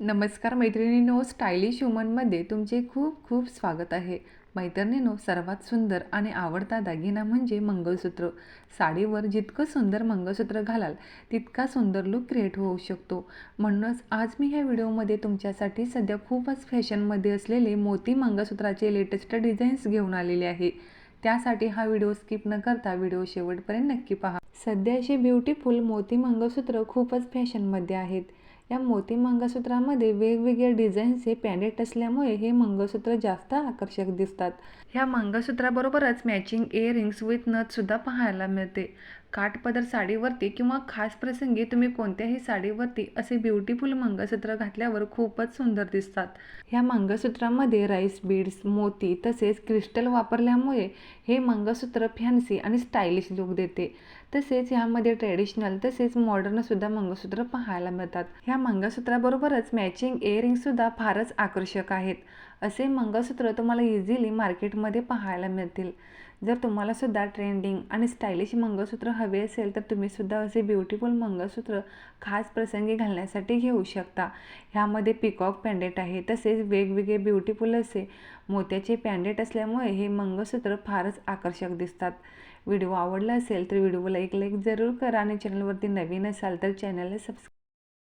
नमस्कार मैत्रिणीनो स्टायलिश वुमनमध्ये तुमचे खूप खूप स्वागत आहे. मैत्रिणीनो सर्वात सुंदर आणि आवडता दागिना म्हणजे मंगळसूत्र. साडीवर जितकं सुंदर मंगळसूत्र घालाल तितका सुंदर लुक क्रिएट होऊ शकतो. म्हणूनच आज मी ह्या व्हिडिओमध्ये तुमच्यासाठी सध्या खूपच फॅशनमध्ये असलेले मोती मंगळसूत्राचे लेटेस्ट डिझाईन्स घेऊन आलेले आहे. त्यासाठी हा व्हिडिओ स्किप न करता व्हिडिओ शेवटपर्यंत नक्की पहा. सध्या असे ब्युटिफुल मोती मंगळसूत्र खूपच फॅशनमध्ये आहेत. या मोती मंगळसूत्रामध्ये वेगवेगळ्या डिझाईन्सचे पॅन्डेट असल्यामुळे हे मंगळसूत्र जास्त आकर्षक दिसतात. ह्या मंगळसूत्राबरोबरच मॅचिंग इयरिंग्स विथ नथसुद्धा पाहायला मिळते. काठपदर साडीवरती किंवा खास प्रसंगी तुम्ही कोणत्याही साडीवरती असे ब्युटिफुल मंगळसूत्र घातल्यावर खूपच सुंदर दिसतात. ह्या मंगळसूत्रामध्ये राईस बीड्स मोती तसेच क्रिस्टल वापरल्यामुळे हे मंगळसूत्र फॅन्सी आणि स्टायलिश लुक देते. तसेच ह्यामध्ये ट्रेडिशनल तसेच मॉडर्नसुद्धा मंगळसूत्र पाहायला मिळतात. ह्या मंगळसूत्राबरोबरच मॅचिंग इयरिंगसुद्धा फारच आकर्षक आहेत. असे मंगळसूत्र तुम्हाला इझिली मार्केटमध्ये पाहायला मिळतील. जर तुम्हालासुद्धा ट्रेंडिंग आणि स्टायलिश मंगळसूत्र हवे असेल तर तुम्हीसुद्धा असे ब्युटिफुल मंगळसूत्र खास प्रसंगी घालण्यासाठी घेऊ शकता. ह्यामध्ये पिकॉक पॅन्डेट आहे तसेच वेगवेगळे ब्युटिफुल असे मोत्याचे पॅन्डेट असल्यामुळे हे मंगळसूत्र फारच आकर्षक दिसतात. व्हिडिओ आवडला असेल तर व्हिडिओला एक लाईक जरूर करा आणि चॅनलवरती नवीन असाल तर चॅनलला सबस्क्राईब